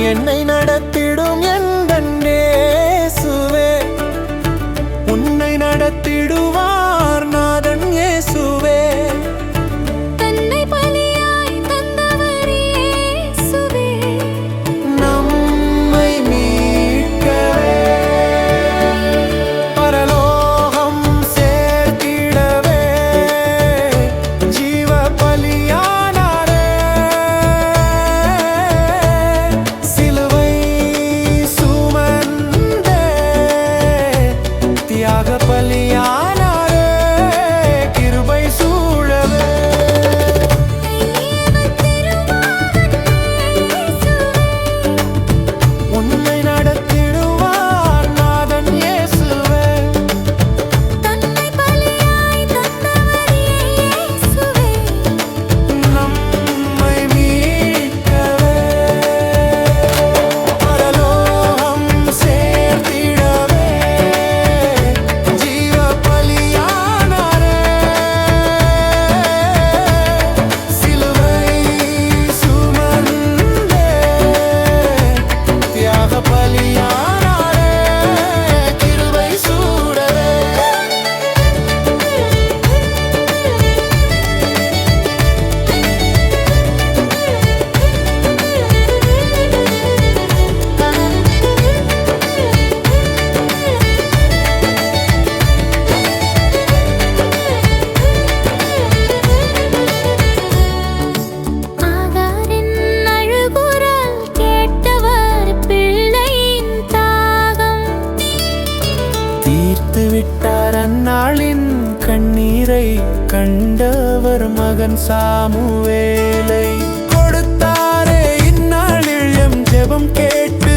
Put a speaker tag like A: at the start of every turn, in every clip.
A: என்னை நடத்திடும் என் சுவே உன்னை நடத்திடுவான் அந்நாளின் கண்ணீரை கண்டவர் மகன் சாமுவேலை. கொடுத்தாரே இந்நாளில் எம் ஜெபம் கேட்டு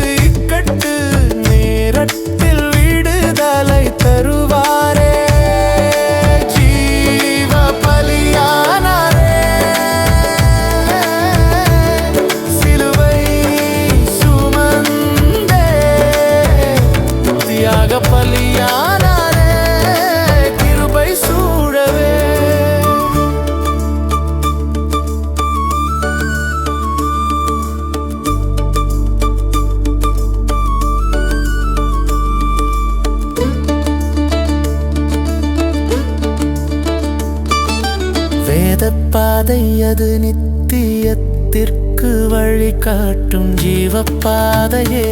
A: இந்த பாதை அது நித்தியத்திற்கு வழிகாட்டும் ஜீவப்பாதையே.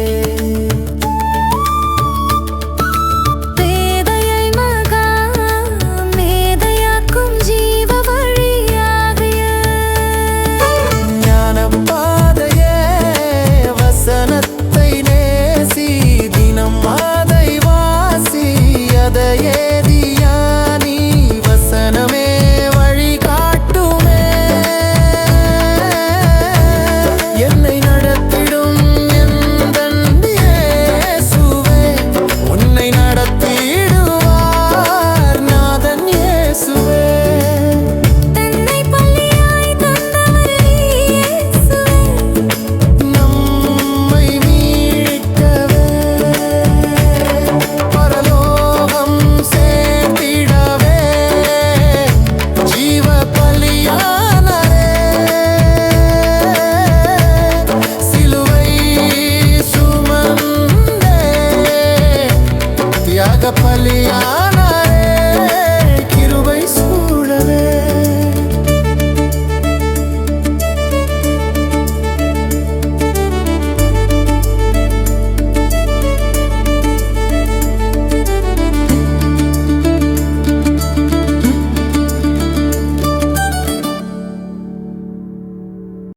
A: कपलिया